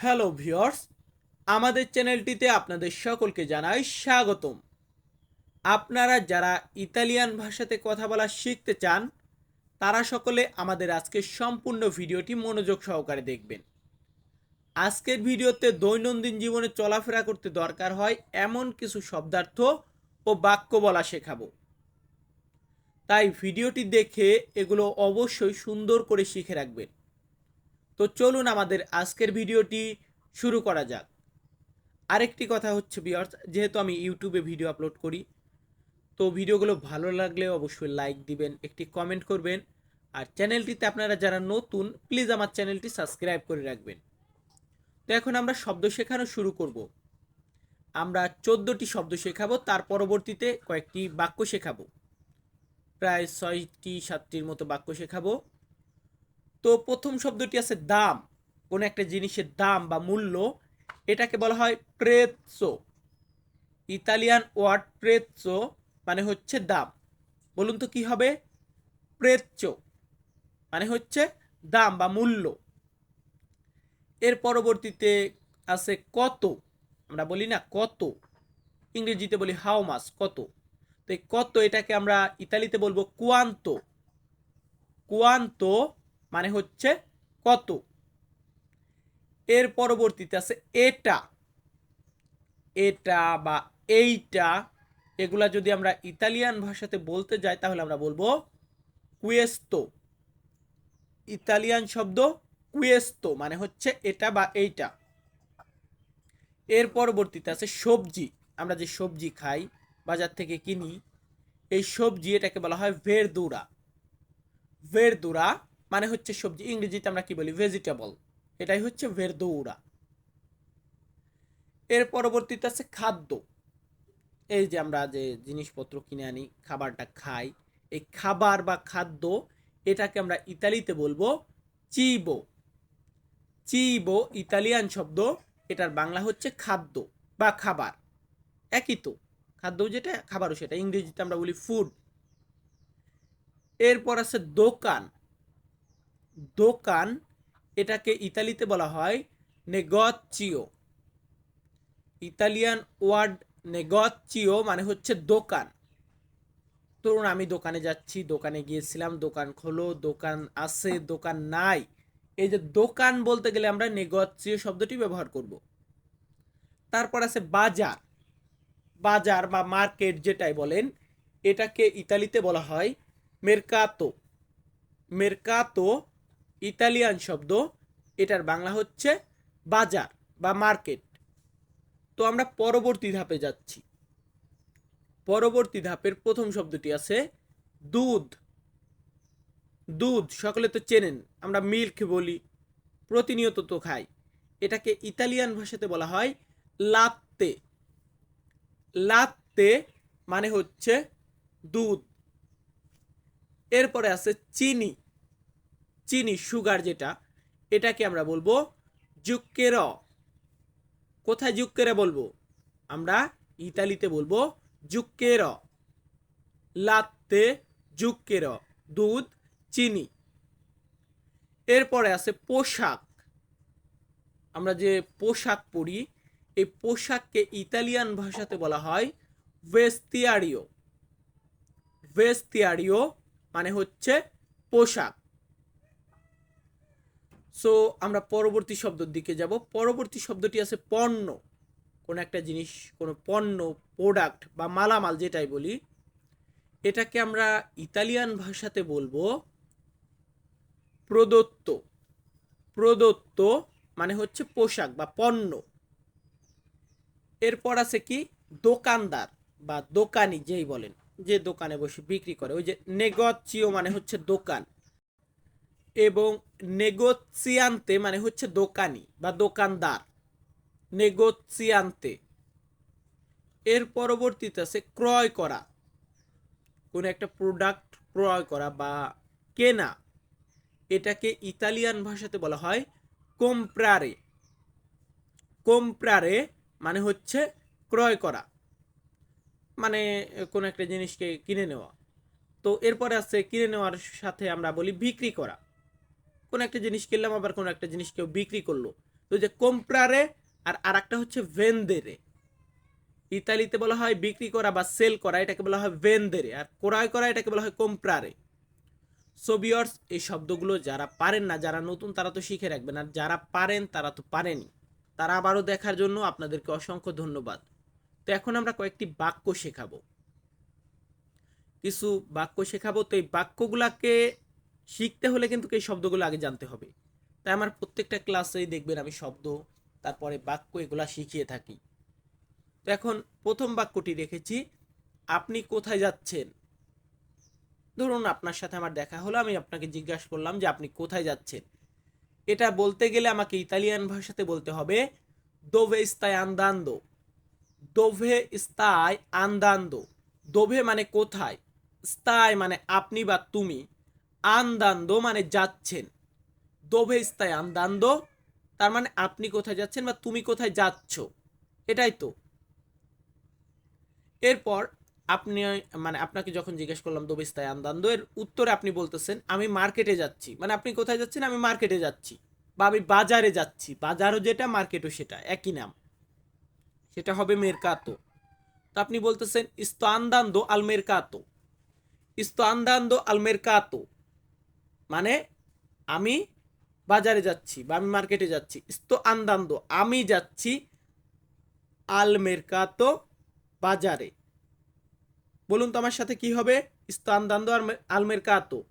Hello viewers, আমাদের চ্যানেলটিতে আপনাদের সকলকে জানাই স্বাগতম। আপনারা যারা ইতালিয়ান ভাষাতে কথা বলা শিখতে চান, তারা সকলে আমাদের আজকের সম্পূর্ণ ভিডিওটি মনোযোগ সহকারে দেখবেন। আজকের ভিডিওতে দৈনন্দিন জীবনে চলাফেরা করতে দরকার হয় এমন কিছু শব্দার্থ ও বাক্য বলা শেখাবো। তাই ভিডিওটি দেখে এগুলো অবশ্যই সুন্দর করে শিখে রাখবেন। তো চলুন আমাদের আজকের ভিডিওটি শুরু করা যাক। আরেকটি কথা হচ্ছে বিয়ার্স যেহেতু আমি ইউটিউবে ভিডিও আপলোড করি, তো ভিডিওগুলো ভালো লাগলে অবশ্যই লাইক দিবেন, একটি কমেন্ট করবেন, আর চ্যানেলটিতে আপনারা যারা নতুন প্লিজ আমার চ্যানেলটি সাবস্ক্রাইব করে রাখবেন। তো এখন আমরা শব্দ শেখানো শুরু করব। আমরা চোদ্দোটি শব্দ শেখাবো, তার পরবর্তীতে কয়েকটি বাক্য শেখাবো। প্রায় ছয়টি, সাতটির মতো বাক্য শেখাবো। তো প্রথম শব্দটি আছে দাম। কোন একটা জিনিসের দাম বা মূল্য, এটাকে বলা হয় প্রেৎসো ইতালিয়ান ওয়ার্ড প্রেৎসো মানে হচ্ছে দাম। বলুন তো কি হবে? প্রেচ্চো মানে হচ্ছে দাম বা মূল্য। এর পরবর্তীতে আছে কত। আমরা বলি না কত। ইংরেজিতে বলি হাউ মাস কত। তো এই কত এটাকে আমরা ইতালিতে বলব কুয়ান্ত কুয়ান্ত মানে হচ্ছে কত? এর পরবর্তীতে আছে এটা। এটা বা এইটা, এগুলা যদি আমরা ইতালিয়ান ভাষাতে বলতে যাই, তাহলে আমরা বলব কুয়েস্তো। ইতালিয়ান শব্দ কুয়েস্তো মানে হচ্ছে এটা বা এইটা। এর পরবর্তীতে আছে সবজি। আমরা যে সবজি খাই, বাজার থেকে কিনি, এই সবজি এটাকে বলা হয় ভেরদুরা ভেরদুরা মানে হচ্ছে সবজি, ইংরেজিতে আমরা কি বলি? ভেজিটেবল এটাই হচ্ছে ভেরদৌরা এর পরবর্তীতে আছে খাদ্য। এই যে আমরা যে জিনিসপত্র কিনে আনি, খাবারটা খাই, এই খাবার বা খাদ্য, এটাকে আমরা ইতালিতে বলব চিবো চিবো ইতালিয়ান শব্দ, এটার বাংলা হচ্ছে খাদ্য বা খাবার। একই তো। খাদ্য যেটা, খাবারও সেটা। ইংরেজিতে আমরা বলি ফুড এরপর আছে দোকান। দোকান, এটাকে ইতালিতে বলা হয় নেগচিও। ইতালিয়ান ওয়ার্ড নেগচিও মানে হচ্ছে দোকান। ধরুন আমি দোকানে যাচ্ছি, দোকানে গিয়েছিলাম, দোকান খোলো, দোকান আছে, দোকান নাই। এই যে দোকান বলতে গেলে আমরা নেগচিও শব্দটি ব্যবহার করব। তারপর আছে বাজার। বাজার বা মার্কেট যেটাই বলেন, এটাকে ইতালিতে বলা হয় মেরকাতো। মেরকাতো ইতালিয়ান শব্দ, এটার বাংলা হচ্ছে বাজার বা মার্কেট। তো আমরা পরবর্তী ধাপে যাচ্ছি। পরবর্তী ধাপের প্রথম শব্দটি আছে দুধ। দুধ, সকলে তো চেনেন, আমরা মিল্ক বলি, প্রতিনিয়ত তো খাই। এটাকে ইতালিয়ান ভাষাতে বলা হয় লাত্তে। লাত্তে মানে হচ্ছে দুধ। এরপরে আছে চিনি। চিনি, সুগার যেটা, এটাকে আমরা বলব জুক্কের কোথায় জুক্কেরা বলব? আমরা ইতালিতে বলব জুক্কের লাত্তে জুক্কের দুধ, চিনি। এরপরে আছে পোশাক। আমরা যে পোশাক পরি, এই পোশাককে ইতালিয়ান ভাষাতে বলা হয় ভেস্তিয়ারিও। ভেস্তিয়ারিও মানে হচ্ছে পোশাক। সো আমরা পরবর্তী শব্দের দিকে যাব। পরবর্তী শব্দটি আছে পণ্য। কোন একটা জিনিস, কোনো পণ্য প্রোডাক্ট বা মালামাল যেটাই বলি, এটাকে আমরা ইতালিয়ান ভাষাতে বলব প্রদত্ত। প্রদত্ত মানে হচ্ছে পোশাক বা পণ্য। এরপর আছে কি? দোকানদার বা দোকানি যেই বলেন, যে দোকানে বসে বিক্রি করে। ওই যে নেগচিও মানে হচ্ছে দোকান। এবং নেগোসিয়ান্তে মানে হচ্ছে দোকানি বা দোকানদার। নেগোসিয়ান্তে। এর পরবর্তীতে আছে ক্রয় করা। কোনো একটা প্রোডাক্ট ক্রয় করা বা কেনা। এটাকে ইতালিয়ান ভাষাতে বলা হয় কোম্প্রারে কোম্প্রারে মানে হচ্ছে ক্রয় করা। মানে কোনো একটা জিনিসকে কিনে নেওয়া। তো এরপরে আছে কিনে নেওয়ার সাথে আমরা বলি বিক্রি করা। কোনো একটা জিনিস কিনলাম, আবার কোনো একটা জিনিস কেউ বিক্রি করল। তো যে কোম্প্রারে আর আরেকটা হচ্ছে ভেন্দেরে ইতালিতে বলা হয় বিক্রি করা বা সেল করা, এটাকে বলা হয় ভেন্দেরে আর ক্রয় করা, এটাকে বলা হয় কোম্প্রারে। সোবিয়র্স এই শব্দগুলো যারা পারেন না, যারা নতুন, তারা তো শিখে রাখবেন। আর যারা পারেন, তারা তো পারেনি। তারা আবারও দেখার জন্য আপনাদেরকে অসংখ্য ধন্যবাদ। তো এখন আমরা কয়েকটি বাক্য শেখাবো। কিছু বাক্য শেখাবো। তো এই বাক্যগুলাকে শিখতে হলে কিন্তু এই শব্দগুলো আগে জানতে হবে। তাই আমার প্রত্যেকটা ক্লাসেই দেখবেন আমি শব্দ, তারপরে বাক্য এগুলা শিখিয়ে থাকি। তো এখন প্রথম বাক্যটি রেখেছি আপনি কোথায় যাচ্ছেন? ধরুন আপনার সাথে আমার দেখা হলো, আমি আপনাকে জিজ্ঞাসা করলাম যে, আপনি কোথায় যাচ্ছেন? এটা বলতে গেলে আমাকে ইতালিয়ান ভাষাতে বলতে হবে দোভে স্তায় আন্দান্দো দোভে স্তায় আন্দান্দো দোভে মানে কোথায়? স্তায় মানে আপনি বা তুমি? আন্দান্দো মানে যাচ্ছেন। দোভে স্তায় আন্দান্দো, তার মানে আপনি কোথায় যাচ্ছেন বা তুমি কোথায় যাচ্ছ, এটাই তো। এরপর আপনি মানে আপনাকে যখন জিজ্ঞেস করলাম দোবিস্তায় আন্দান্দ, এর উত্তরে আপনি বলতেছেন, আমি মার্কেটে যাচ্ছি। মানে আপনি কোথায় যাচ্ছেন? আমি মার্কেটে যাচ্ছি। বা আমি বাজারে যাচ্ছি। বাজারও যেটা, মার্কেটও সেটা, একই নাম। সেটা হবে মেরকাতো। তো আপনি বলতেছেন, ইস্তো আন্দান্দো আল মেরকাতো। ইস্তো আন্দান্দো আল মেরকাতো। মানে আমি বাজারে যাচ্ছি বা আমি মার্কেটে যাচ্ছি। ইস্তো আন্দান্দো, আমি যাচ্ছি আল মেরকাতো বাজারে। বলুন তো আমার সাথে কি হবে? ইস্তান আন্দান্দো আর আলমের কাতো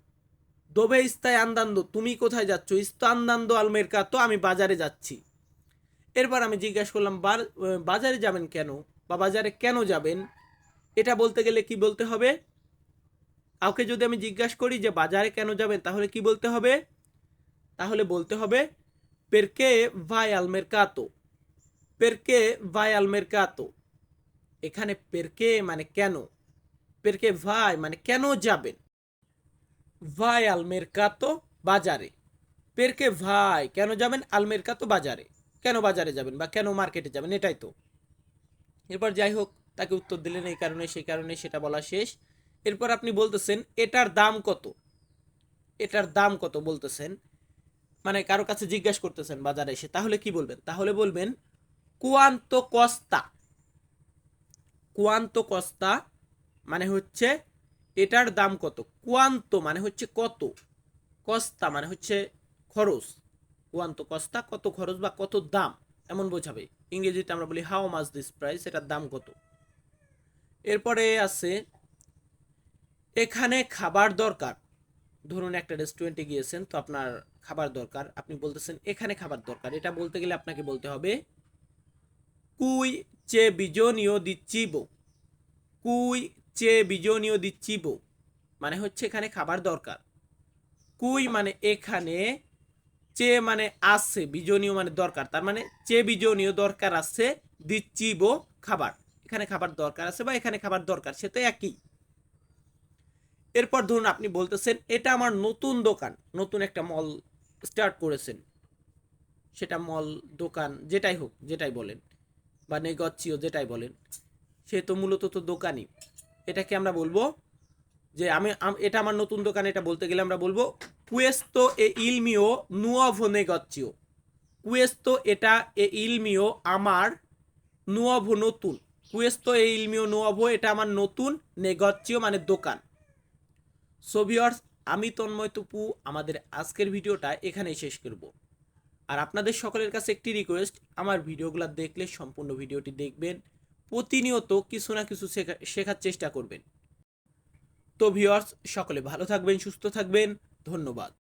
দোবে ইস্তায় আন্দান্দো, তুমি কোথায় যাচ্ছ? ইস্তান আন্দান্দো আলমের কাতো আমি বাজারে যাচ্ছি। এরপর আমি জিজ্ঞাসা করলাম "বার- বাজারে যাবেন কেন? বা বাজারে কেন যাবেন? এটা বলতে গেলে কি বলতে হবে? কাউকে যদি আমি জিজ্ঞাসা করি যে বাজারে কেন যাবেন, তাহলে কি বলতে হবে? তাহলে বলতে হবে পেরকে ভাই আলমের কাতো পেরকে ভাই আলমের কাতো এখানে পেরকে মানে কেন? পেরকে ভাই মানে কেন যাবেন? ভাই আলমের কাতো বাজারে? পেরকে ভাই কেন যাবেন? আলমের কাতো বাজারে। কেন বাজারে যাবেন বা কেন মার্কেটে যাবেন? এটাই তো। এরপর যাই হোক, তাকে উত্তর দিলেন এই কারণে, সেই কারণে সেটা বলা শেষ। এরপর আপনি বলতেছেন, এটার দাম কত? এটার দাম কত বলতেছেন? মানে কারও কাছে জিজ্ঞাসা করতেছেন বাজারে এসে, তাহলে কি বলবেন? তাহলে বলবেন, কুয়ান্ত কস্তা। কুয়ান্ত কস্তা মানে হচ্ছে, এটার দাম কত? কুয়ান্ত মানে হচ্ছে কত? কস্তা মানে হচ্ছে খরচ। কুয়ান্ত কস্তা, কত খরচ বা কত দাম? এমন বোঝাবে। ইংরেজিতে আমরা বলি, হাউ মাস দিস প্রাইস? এটার দাম কত? এরপরে আছে এখানে খাবার দরকার। ধরুন একটা রেস্টুরেন্টে গিয়েছেন, তো আপনার খাবার দরকার। আপনি বলতেছেন, এখানে খাবার দরকার। এটা বলতে গেলে আপনাকে বলতে হবে, কুই চে বিজনীয় দিচ্ছিবো কুই চে বিজনীয় দিচ্ছিবো মানে হচ্ছে এখানে খাবার দরকার। কুই মানে এখানে, চে মানে আছে বিজনীয় মানে দরকার। তার মানে চে বিজনীয় দরকার আছে দিচ্ছিবো খাবার। এখানে খাবার দরকার আছে বা এখানে খাবার দরকার, সে তো একই। এরপর ধরুন আপনি বলতেছেন, এটা আমার নতুন দোকান। নতুন একটা মল স্টার্ট করেছেন। সেটা মল দোকান, যেটাই হোক, যেটাই বলেন, বা নেগচ্ছিও যেটাই বলেন, সে তো মূলত তো দোকানই। এটাকে আমরা বলব যে আমি এটা আমার নতুন দোকান, এটা বলতে গেলে আমরা বলব কুয়েস্তো এ ইলমিও নুয়ভো নেগচ্ছিও কুয়েস্তো এটা এ ইলমিও আমার নুয়ভো নতুন। কুয়েস্তো এ ইলমিও নুয়ভো এটা আমার নতুন নেগচ্ছিও মানে দোকান। সোভিয়র্স আমি তন্ময় তপু, আমাদের আজকের ভিডিওটা এখানেই শেষ করব। আর আপনাদের সকলের কাছে একটি রিকোয়েস্ট আমার ভিডিওগুলো দেখলে সম্পূর্ণ ভিডিওটি দেখবেন, প্রতিনিয়ত কিছু না কিছু শেখা- শেখার চেষ্টা করবেন। তো ভিউয়ার্স সকলে ভালো থাকবেন, সুস্থ থাকবেন, ধন্যবাদ।